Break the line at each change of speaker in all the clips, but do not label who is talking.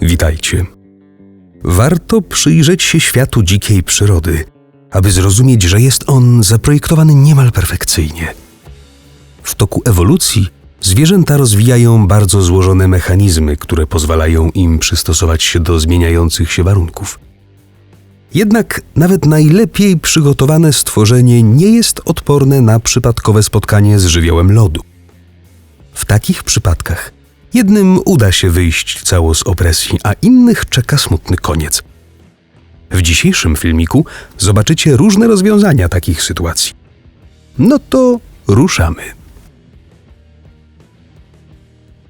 Witajcie. Warto przyjrzeć się światu dzikiej przyrody, aby zrozumieć, że jest on zaprojektowany niemal perfekcyjnie. W toku ewolucji zwierzęta rozwijają bardzo złożone mechanizmy, które pozwalają im przystosować się do zmieniających się warunków. Jednak nawet najlepiej przygotowane stworzenie nie jest odporne na przypadkowe spotkanie z żywiołem lodu. W takich przypadkach jednym uda się wyjść cało z opresji, a innych czeka smutny koniec. W dzisiejszym filmiku zobaczycie różne rozwiązania takich sytuacji. No to ruszamy.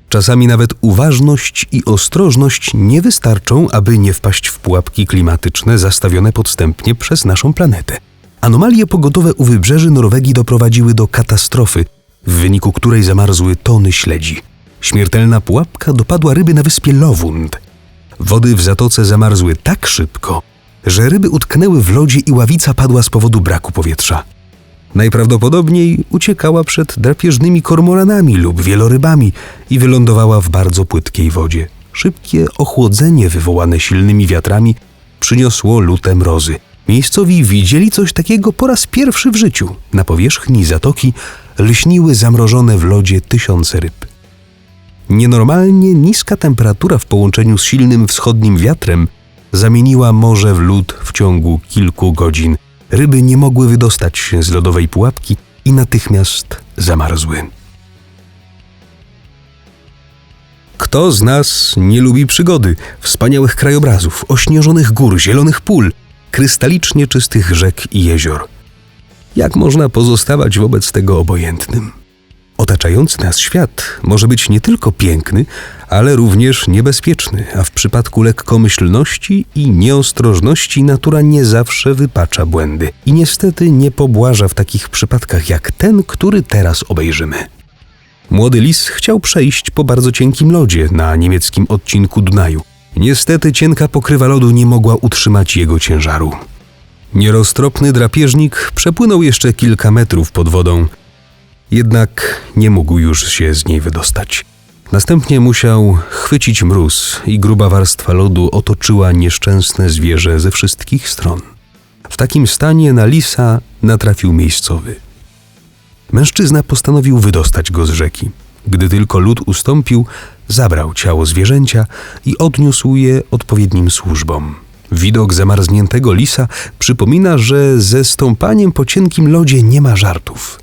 Czasami nawet uważność i ostrożność nie wystarczą, aby nie wpaść w pułapki klimatyczne zastawione podstępnie przez naszą planetę. Anomalie pogodowe u wybrzeży Norwegii doprowadziły do katastrofy, w wyniku której zamarzły tony śledzi. Śmiertelna pułapka dopadła ryby na wyspie Lovund. Wody w zatoce zamarzły tak szybko, że ryby utknęły w lodzie i ławica padła z powodu braku powietrza. Najprawdopodobniej uciekała przed drapieżnymi kormoranami lub wielorybami i wylądowała w bardzo płytkiej wodzie. Szybkie ochłodzenie wywołane silnymi wiatrami przyniosło lute mrozy. Miejscowi widzieli coś takiego po raz pierwszy w życiu. Na powierzchni zatoki lśniły zamrożone w lodzie tysiące ryb. Nienormalnie niska temperatura w połączeniu z silnym wschodnim wiatrem zamieniła morze w lód w ciągu kilku godzin. Ryby nie mogły wydostać się z lodowej pułapki i natychmiast zamarzły. Kto z nas nie lubi przygody, wspaniałych krajobrazów, ośnieżonych gór, zielonych pól, krystalicznie czystych rzek i jezior? Jak można pozostawać wobec tego obojętnym? Otaczający nas świat może być nie tylko piękny, ale również niebezpieczny, a w przypadku lekkomyślności i nieostrożności natura nie zawsze wypacza błędy i niestety nie pobłaża w takich przypadkach jak ten, który teraz obejrzymy. Młody lis chciał przejść po bardzo cienkim lodzie na niemieckim odcinku Dunaju. Niestety cienka pokrywa lodu nie mogła utrzymać jego ciężaru. Nieroztropny drapieżnik przepłynął jeszcze kilka metrów pod wodą, jednak nie mógł już się z niej wydostać. Następnie musiał chwycić mróz i gruba warstwa lodu otoczyła nieszczęsne zwierzę ze wszystkich stron. W takim stanie na lisa natrafił miejscowy. Mężczyzna postanowił wydostać go z rzeki. Gdy tylko lód ustąpił, zabrał ciało zwierzęcia i odniósł je odpowiednim służbom. Widok zamarzniętego lisa przypomina, że ze stąpaniem po cienkim lodzie nie ma żartów.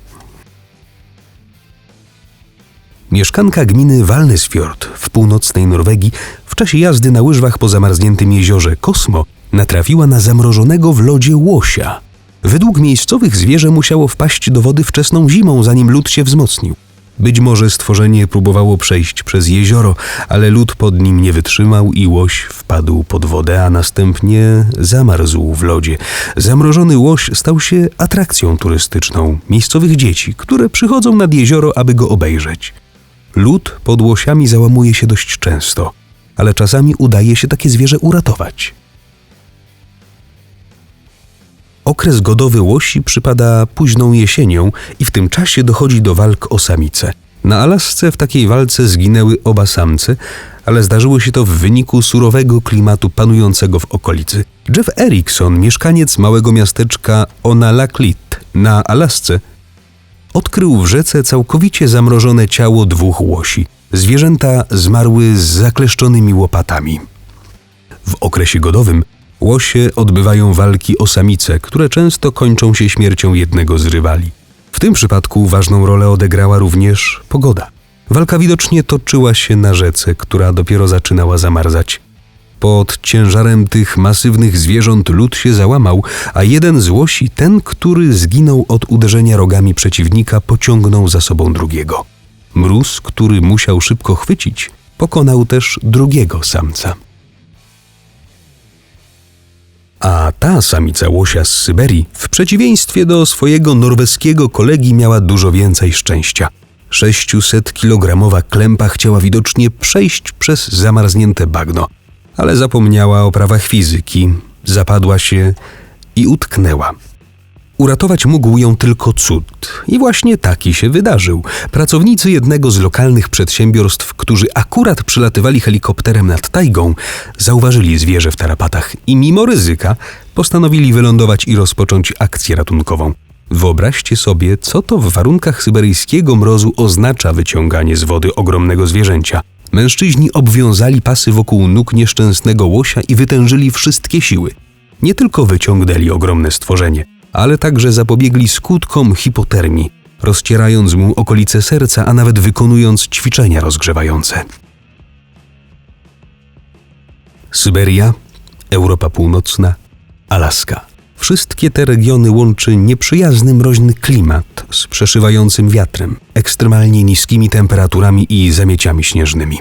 Mieszkanka gminy Walnesfjord w północnej Norwegii w czasie jazdy na łyżwach po zamarzniętym jeziorze Kosmo natrafiła na zamrożonego w lodzie łosia. Według miejscowych zwierzę musiało wpaść do wody wczesną zimą, zanim lód się wzmocnił. Być może stworzenie próbowało przejść przez jezioro, ale lód pod nim nie wytrzymał i łoś wpadł pod wodę, a następnie zamarzł w lodzie. Zamrożony łoś stał się atrakcją turystyczną miejscowych dzieci, które przychodzą nad jezioro, aby go obejrzeć. Lód pod łosiami załamuje się dość często, ale czasami udaje się takie zwierzę uratować. Okres godowy łosi przypada późną jesienią i w tym czasie dochodzi do walk o samice. Na Alasce w takiej walce zginęły oba samce, ale zdarzyło się to w wyniku surowego klimatu panującego w okolicy. Jeff Erickson, mieszkaniec małego miasteczka Onalaklit na Alasce, odkrył w rzece całkowicie zamrożone ciało dwóch łosi. Zwierzęta zmarły z zakleszczonymi łopatami. W okresie godowym łosie odbywają walki o samice, które często kończą się śmiercią jednego z rywali. W tym przypadku ważną rolę odegrała również pogoda. Walka widocznie toczyła się na rzece, która dopiero zaczynała zamarzać. Pod ciężarem tych masywnych zwierząt lód się załamał, a jeden z łosi, ten, który zginął od uderzenia rogami przeciwnika, pociągnął za sobą drugiego. Mróz, który musiał szybko chwycić, pokonał też drugiego samca. A ta samica łosia z Syberii, w przeciwieństwie do swojego norweskiego kolegi, miała dużo więcej szczęścia. 600-kilogramowa klępa chciała widocznie przejść przez zamarznięte bagno – ale zapomniała o prawach fizyki, zapadła się i utknęła. Uratować mógł ją tylko cud. I właśnie taki się wydarzył. Pracownicy jednego z lokalnych przedsiębiorstw, którzy akurat przylatywali helikopterem nad tajgą, zauważyli zwierzę w tarapatach i mimo ryzyka postanowili wylądować i rozpocząć akcję ratunkową. Wyobraźcie sobie, co to w warunkach syberyjskiego mrozu oznacza wyciąganie z wody ogromnego zwierzęcia. Mężczyźni obwiązali pasy wokół nóg nieszczęsnego łosia i wytężyli wszystkie siły. Nie tylko wyciągnęli ogromne stworzenie, ale także zapobiegli skutkom hipotermii, rozcierając mu okolice serca, a nawet wykonując ćwiczenia rozgrzewające. Syberia, Europa Północna, Alaska. Wszystkie te regiony łączy nieprzyjazny mroźny klimat z przeszywającym wiatrem, ekstremalnie niskimi temperaturami i zamieciami śnieżnymi.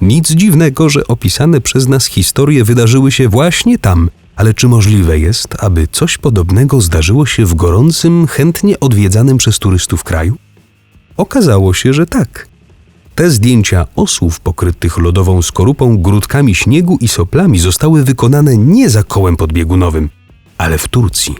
Nic dziwnego, że opisane przez nas historie wydarzyły się właśnie tam, ale czy możliwe jest, aby coś podobnego zdarzyło się w gorącym, chętnie odwiedzanym przez turystów kraju? Okazało się, że tak. Te zdjęcia osłów pokrytych lodową skorupą, grudkami śniegu i soplami zostały wykonane nie za kołem podbiegunowym, ale w Turcji.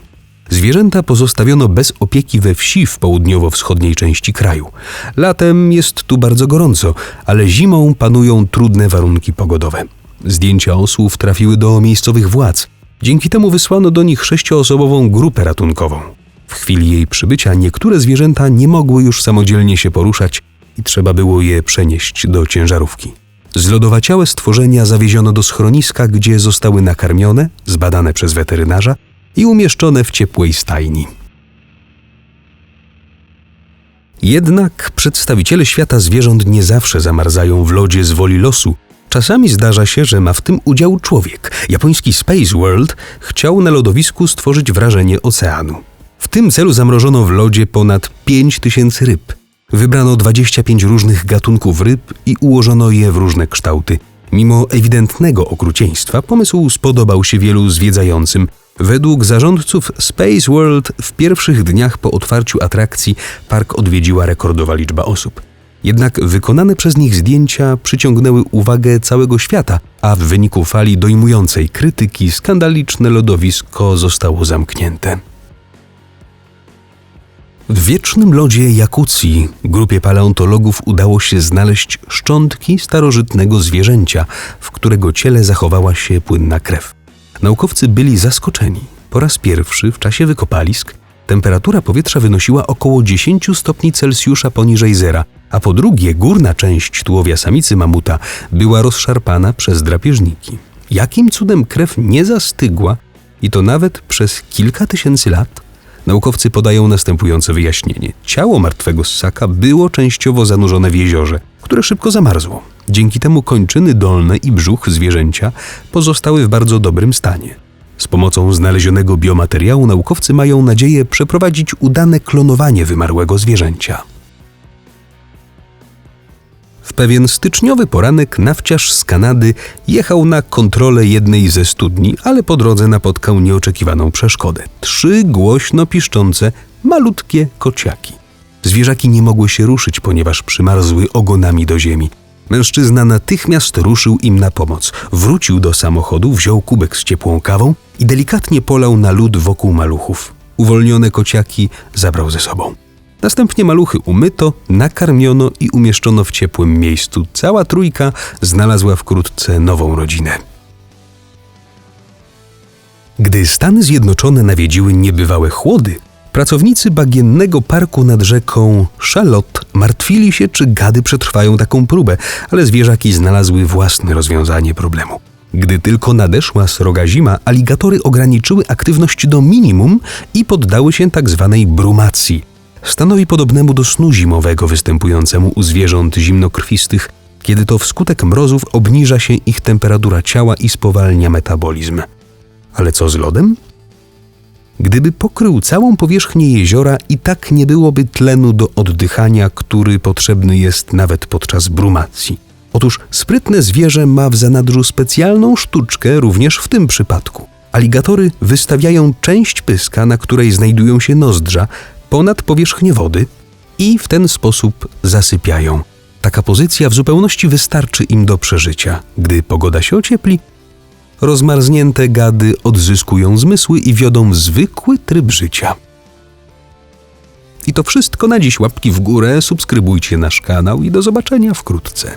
Zwierzęta pozostawiono bez opieki we wsi w południowo-wschodniej części kraju. Latem jest tu bardzo gorąco, ale zimą panują trudne warunki pogodowe. Zdjęcia osłów trafiły do miejscowych władz. Dzięki temu wysłano do nich sześcioosobową grupę ratunkową. W chwili jej przybycia niektóre zwierzęta nie mogły już samodzielnie się poruszać i trzeba było je przenieść do ciężarówki. Zlodowaciałe stworzenia zawieziono do schroniska, gdzie zostały nakarmione, zbadane przez weterynarza i umieszczone w ciepłej stajni. Jednak przedstawiciele świata zwierząt nie zawsze zamarzają w lodzie z woli losu. Czasami zdarza się, że ma w tym udział człowiek. Japoński Space World chciał na lodowisku stworzyć wrażenie oceanu. W tym celu zamrożono w lodzie ponad 5000 ryb. Wybrano 25 różnych gatunków ryb i ułożono je w różne kształty. Mimo ewidentnego okrucieństwa, pomysł spodobał się wielu zwiedzającym. Według zarządców Space World w pierwszych dniach po otwarciu atrakcji park odwiedziła rekordowa liczba osób. Jednak wykonane przez nich zdjęcia przyciągnęły uwagę całego świata, a w wyniku fali dojmującej krytyki skandaliczne lodowisko zostało zamknięte. W wiecznym lodzie Jakucji grupie paleontologów udało się znaleźć szczątki starożytnego zwierzęcia, w którego ciele zachowała się płynna krew. Naukowcy byli zaskoczeni. Po raz pierwszy w czasie wykopalisk temperatura powietrza wynosiła około 10 stopni Celsjusza poniżej zera, a po drugie górna część tułowia samicy mamuta była rozszarpana przez drapieżniki. Jakim cudem krew nie zastygła i to nawet przez kilka tysięcy lat? Naukowcy podają następujące wyjaśnienie. Ciało martwego ssaka było częściowo zanurzone w jeziorze, które szybko zamarzło. Dzięki temu kończyny dolne i brzuch zwierzęcia pozostały w bardzo dobrym stanie. Z pomocą znalezionego biomateriału naukowcy mają nadzieję przeprowadzić udane klonowanie wymarłego zwierzęcia. W pewien styczniowy poranek nawciarz z Kanady jechał na kontrolę jednej ze studni, ale po drodze napotkał nieoczekiwaną przeszkodę. Trzy głośno piszczące, malutkie kociaki. Zwierzaki nie mogły się ruszyć, ponieważ przymarzły ogonami do ziemi. Mężczyzna natychmiast ruszył im na pomoc. Wrócił do samochodu, wziął kubek z ciepłą kawą i delikatnie polał na lód wokół maluchów. Uwolnione kociaki zabrał ze sobą. Następnie maluchy umyto, nakarmiono i umieszczono w ciepłym miejscu. Cała trójka znalazła wkrótce nową rodzinę. Gdy Stany Zjednoczone nawiedziły niebywałe chłody, pracownicy bagiennego parku nad rzeką Charlotte martwili się, czy gady przetrwają taką próbę, ale zwierzaki znalazły własne rozwiązanie problemu. Gdy tylko nadeszła sroga zima, aligatory ograniczyły aktywność do minimum i poddały się tak zwanej brumacji – stanowi podobnemu do snu zimowego występującemu u zwierząt zimnokrwistych, kiedy to wskutek mrozów obniża się ich temperatura ciała i spowalnia metabolizm. Ale co z lodem? Gdyby pokrył całą powierzchnię jeziora, i tak nie byłoby tlenu do oddychania, który potrzebny jest nawet podczas brumacji. Otóż sprytne zwierzę ma w zanadrzu specjalną sztuczkę również w tym przypadku. Aligatory wystawiają część pyska, na której znajdują się nozdrza, ponad powierzchnię wody i w ten sposób zasypiają. Taka pozycja w zupełności wystarczy im do przeżycia. Gdy pogoda się ociepli, rozmarznięte gady odzyskują zmysły i wiodą zwykły tryb życia. I to wszystko na dziś. Łapki w górę, subskrybujcie nasz kanał i do zobaczenia wkrótce.